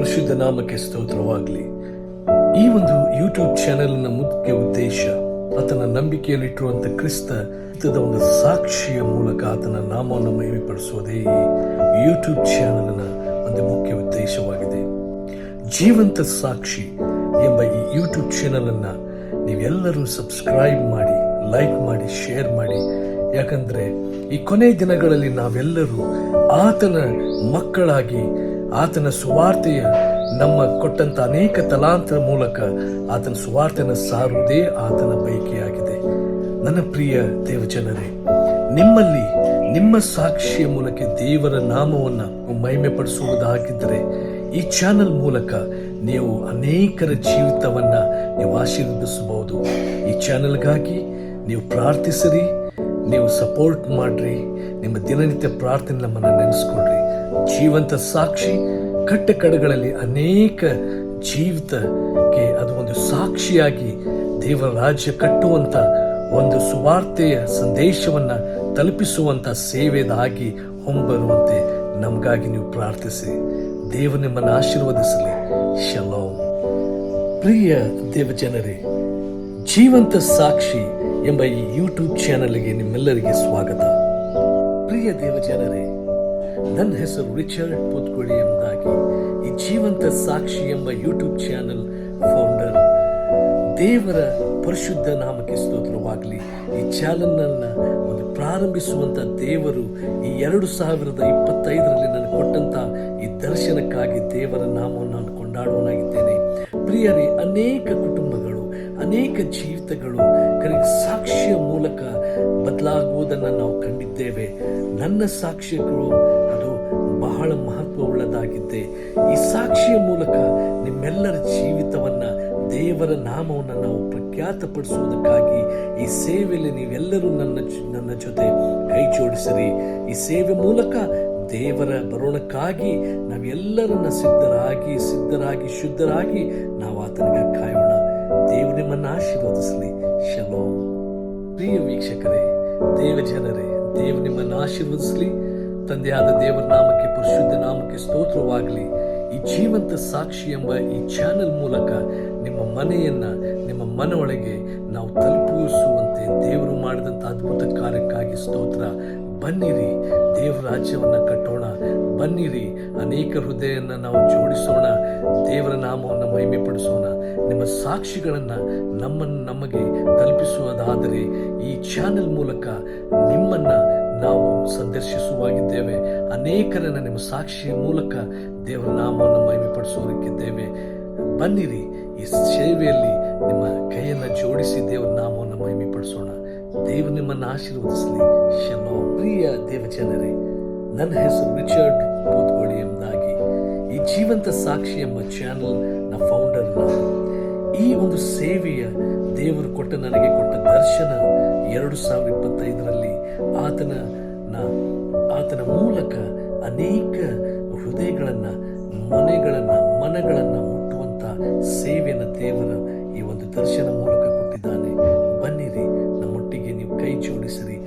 ನಾಮಕ್ಕೆ ಸ್ತೋತ್ರವಾಗಲಿ. ಈ ಒಂದು ಯೂಟ್ಯೂಬ್ ಚಾನೆಲ್ನ ಮುಖ್ಯ ಉದ್ದೇಶ, ಆತನ ನಂಬಿಕೆಯಲ್ಲಿಟ್ಟಿರುವಂಥ ಕ್ರಿಸ್ತ ಒಂದು ಸಾಕ್ಷಿಯ ಮೂಲಕ ಆತನ ನಾಮವನ್ನು ಮಹಿಮೆಪಡಿಸುವುದೇ ಈ ಯೂಟ್ಯೂಬ್ ಚಾನೆಲ್ನ ಒಂದು ಮುಖ್ಯ ಉದ್ದೇಶವಾಗಿದೆ. ಜೀವಂತ ಸಾಕ್ಷಿ ಎಂಬ ಈ ಯೂಟ್ಯೂಬ್ ಚಾನೆಲ್ ಅನ್ನ ನೀವೆಲ್ಲರೂ ಸಬ್ಸ್ಕ್ರೈಬ್ ಮಾಡಿ ಲೈಕ್ ಮಾಡಿ ಶೇರ್ ಮಾಡಿ. ಯಾಕಂದ್ರೆ ಈ ಕೊನೆ ದಿನಗಳಲ್ಲಿ ನಾವೆಲ್ಲರೂ ಆತನ ಮಕ್ಕಳಾಗಿ ಆತನ ಸುವಾರ್ತೆಯ ನಮ್ಮ ಕೊಟ್ಟಂತ ಅನೇಕ ತಲಾಂತರ ಮೂಲಕ ಆತನ ಸುವಾರ್ತೆಯನ್ನು ಸಾರುವುದೇ ಆತನ ಬಯಕೆಯಾಗಿದೆ. ನನ್ನ ಪ್ರಿಯ ದೇವಜನರೇ, ನಿಮ್ಮಲ್ಲಿ ನಿಮ್ಮ ಸಾಕ್ಷಿಯ ಮೂಲಕ ದೇವರ ನಾಮವನ್ನು ಮಹಿಮೆ ಪಡಿಸುವುದಾಗಿದ್ದರೆ ಈ ಚಾನಲ್ ಮೂಲಕ ನೀವು ಅನೇಕರ ಜೀವಿತವನ್ನ ನೀವು ಆಶೀರ್ವದಿಸಬಹುದು. ಈ ಚಾನಲ್ಗಾಗಿ ನೀವು ಪ್ರಾರ್ಥಿಸಿರಿ, ನೀವು ಸಪೋರ್ಟ್ ಮಾಡ್ರಿ, ನಿಮ್ಮ ದಿನನಿತ್ಯ ಪ್ರಾರ್ಥನೆ ನಮ್ಮನ್ನ ನೆನೆಸ್ಕೊಳ್ರಿ. ಜೀವಂತ ಸಾಕ್ಷಿ. ಕಟ್ಟ ಕಡೆಗಳಲ್ಲಿ ಅನೇಕ ಜೀವಿತಕ್ಕೆ ಅದು ಒಂದು ಸಾಕ್ಷಿಯಾಗಿ ದೇವರ ರಾಜ್ಯ ಕಟ್ಟುವಂತ ಒಂದು ಸುವಾರ್ತೆಯ ಸಂದೇಶವನ್ನ ತಲುಪಿಸುವಂತ ಸೇವೆದಾಗಿ ಹೊಂಬರುವಂತೆ ನಮಗಾಗಿ ನೀವು ಪ್ರಾರ್ಥಿಸಿ. ದೇವ ನಿಮ್ಮನ್ನು ಆಶೀರ್ವದಿಸಲಿ. ಶಲೋಂ ಪ್ರಿಯ ದೇವಜನರೇ, ಜೀವಂತ ಸಾಕ್ಷಿ ಎಂಬ ಈ ಯೂಟ್ಯೂಬ್ ಚಾನೆಲ್ಗೆ ನಿಮ್ಮೆಲ್ಲರಿಗೆ ಸ್ವಾಗತ. ಪ್ರಿಯ ದೇವಜನರೇ ನನ್ನ ಹೆಸರು ರಿಚರ್ಡ್ ಪುತ್ಕುಳಿ ಎಂಬುದಾಗಿ ಈ ಜೀವಂತ ಸಾಕ್ಷಿ ಎಂಬ ಯೂಟ್ಯೂಬ್ ಚಾನೆಲ್ ಫೌಂಡರ್ ದೇವರ ಪರಿಶುದ್ಧ ನಾಮಕ್ಕೆ ಸ್ತೋತ್ರವಾಗಲಿ. ಈ ಚಾನಲ್ನನ್ನು ಒಂದು ಪ್ರಾರಂಭಿಸುವಂತ ದೇವರು ಈ ಎರಡು ಸಾವಿರದ ಇಪ್ಪತ್ತೈದರಲ್ಲಿ ನನಗೆ ಕೊಟ್ಟಂಥ ಈ ದರ್ಶನಕ್ಕಾಗಿ ದೇವರ ನಾಮವನ್ನು ನಾನು ಕೊಂಡಾಡುವನಾಗಿದ್ದೇನೆ. ಪ್ರಿಯರೇ, ಅನೇಕ ಕುಟುಂಬಗಳು, ಅನೇಕ ಜೀವಿತಗಳು ಕರೆಗೆ ಸಾಕ್ಷಿಯ ಮೂಲಕ ಬದಲಾಗುವುದನ್ನು ನಾವು ಕಂಡಿದ್ದೇವೆ. ನನ್ನ ಸಾಕ್ಷ್ಯಗಳು ಅದು ಬಹಳ ಮಹತ್ವವುಳ್ಳದಾಗಿದ್ದೆ ಈ ಸಾಕ್ಷಿಯ ಮೂಲಕ ನಿಮ್ಮೆಲ್ಲರ ಜೀವಿತವನ್ನ ದೇವರ ನಾಮವನ್ನು ನಾವು ಪ್ರಖ್ಯಾತಪಡಿಸುವುದಕ್ಕಾಗಿ ಈ ಸೇವೆಯಲ್ಲಿ ನೀವೆಲ್ಲರೂ ನನ್ನ ನನ್ನ ಜೊತೆ ಕೈ ಜೋಡಿಸಿರಿ. ಈ ಸೇವೆ ಮೂಲಕ ದೇವರ ಬರೋಣಕ್ಕಾಗಿ ನಾವೆಲ್ಲರನ್ನ ಸಿದ್ಧರಾಗಿ ಸಿದ್ಧರಾಗಿ, ಶುದ್ಧರಾಗಿ ನಾವು ಆತನಿಗೆ ಕಾಯೋಣ. ದೇವರು ನಿಮ್ಮನ್ನು ಆಶೀರ್ವದಿಸಲಿ. ಶಲೋ. ಪ್ರಿಯ ವೀಕ್ಷಕರೇ ದೇವ ಜನರೇ ದೇವ್ ನಿಮ್ಮನ್ನು ಆಶೀರ್ವದಿಸಲಿ. ತಂದೆಯಾದ ದೇವರ ನಾಮಕ್ಕೆ, ಪರಿಶುದ್ಧ ನಾಮಕ್ಕೆ ಸ್ತೋತ್ರವಾಗಲಿ. ಈ ಜೀವಂತ ಸಾಕ್ಷಿ ಎಂಬ ಈ ಚಾನೆಲ್ ಮೂಲಕ ನಿಮ್ಮ ಮನೆಯನ್ನ, ನಿಮ್ಮ ಮನೊಳಗೆ ನಾವು ತಲುಪಿಸುವಂತೆ ದೇವರು ಮಾಡಿದಂಥ ಅದ್ಭುತ ಕಾರ್ಯಕ್ಕಾಗಿ ಸ್ತೋತ್ರ. ಬನ್ನಿರಿ, ದೇವರ ರಾಜ್ಯವನ್ನ ಕಟ್ಟೋಣ. ಬನ್ನಿರಿ, ಅನೇಕ ಹೃದಯನ್ನ ನಾವು ಜೋಡಿಸೋಣ. ದೇವರ ನಾಮವನ್ನು ಮಹಿಮೆ ಪಡಿಸೋಣ ನಿಮ್ಮ ಸಾಕ್ಷಿಗಳನ್ನ ನಮ್ಮನ್ನು ನಮಗೆ ತಲುಪಿಸುವುದಾದರೆ ಈ ಚಾನೆಲ್ ಮೂಲಕ ನಿಮ್ಮನ್ನ ನಾವು ಸಂದರ್ಶಿಸುವಾಗಿದ್ದೇವೆ. ಅನೇಕರನ್ನ ನಿಮ್ಮ ಸಾಕ್ಷಿಯ ಮೂಲಕ ದೇವರ ನಾಮವನ್ನು ಮಹಿಮೆ ಪಡಿಸೋದಕ್ಕಿದ್ದೇವೆ ಬನ್ನಿರಿ, ಈ ಸೇವೆಯಲ್ಲಿ ನಿಮ್ಮ ಕೈಯನ್ನ ಜೋಡಿಸಿ ದೇವರ ನಾಮವನ್ನು ಮಹಿಮೆ ಪಡಿಸೋಣ ದೇವರು ನಿಮ್ಮನ್ನು ಆಶೀರ್ವದಿಸಲಿ. ಶಲೋ ಪ್ರಿಯ ದೇವಜನರೇ, ನನ್ನ ಹೆಸರು ರಿಚರ್ಡ್ ಕೂತ್ಕೊಳ್ಳಿ ಎಂಬುದಾಗಿ ಈ ಜೀವಂತ ಸಾಕ್ಷಿ ಎಂಬ ಚಾನಲ್ನ ಫೌಂಡರ್ ಈ ಒಂದು ಸೇವೆಯ ದೇವರು ಕೊಟ್ಟ ನನಗೆ ಕೊಟ್ಟ ದರ್ಶನ ಎರಡು ಸಾವಿರದ ಇಪ್ಪತ್ತೈದರಲ್ಲಿ ಆತನ ಆತನ ಮೂಲಕ ಅನೇಕ ಹೃದಯಗಳನ್ನು, ಮನೆಗಳನ್ನು, ಮನಗಳನ್ನು ಮುಟ್ಟುವಂಥ ಸೇವೆಯನ್ನು ದೇವರ ಈ ಒಂದು ದರ್ಶನ ಮೂಲಕ ಕೊಟ್ಟಿದ್ದಾನೆ. ಬನ್ನಿರಿ, ನಮ್ಮೊಟ್ಟಿಗೆ ನೀವು ಕೈ ಜೋಡಿಸಿರಿ.